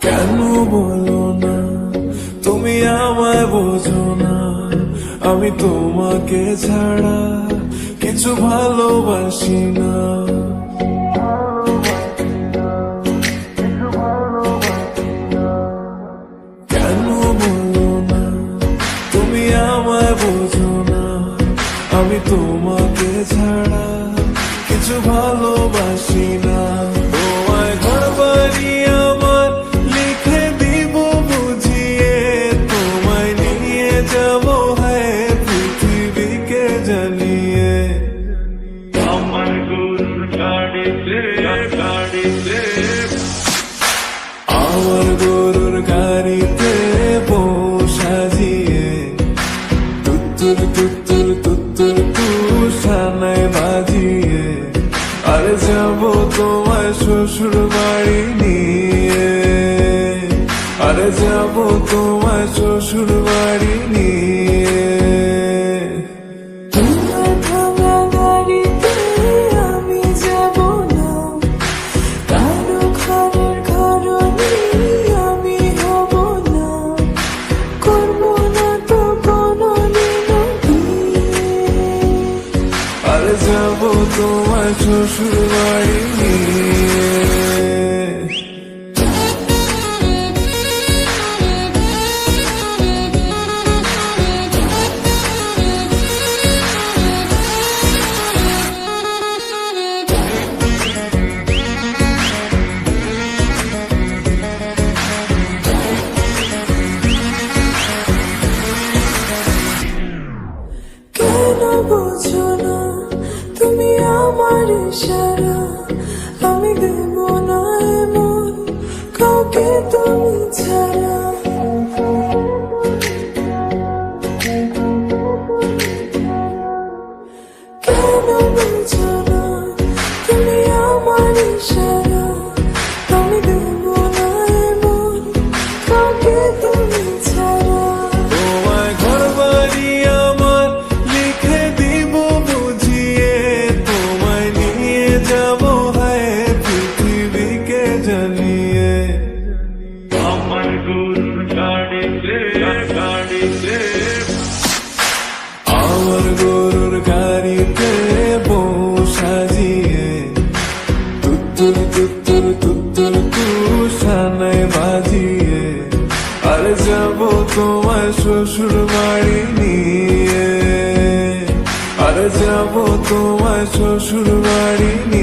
কেন বলো না? তুমি আমায় বোঝো আমি তোমাকে ছাড়া কিছু ভালোবাসি না। তোমাকে ছাড়া কিছু ভালোবাসি না। তোমায় ঘর বাড়ি আমার লিখে দিব বুঝিয়ে। তোমায় নিয়ে যাব হ্যাঁ পৃথিবীকে জানিয়ে। আমার গরুর গাড়িতে গাড়িতে আমার গরুর গাড়িতে বউ সাজিয়ে। তুত্তুর তুত্তুর তুত্তুর বাড়ি নিয়ে। আর যাব তোমার শ্বশুর বাড়ি নিয়ে। তোমার যাব না কারও ঘরের বুঝো না, তুমি আমার ইশারা। আমি দেব না এমন কাউকে তুমি ছাড়া। কেন বুঝো তুমি আমি দেব আমার গাড়িতে শ্বশুর বাড়ি নিয়ে আর যাব তোমার শ্বশুর বাড়ি নিয়ে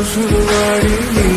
শ্বশুর বাড়ি নিয়ে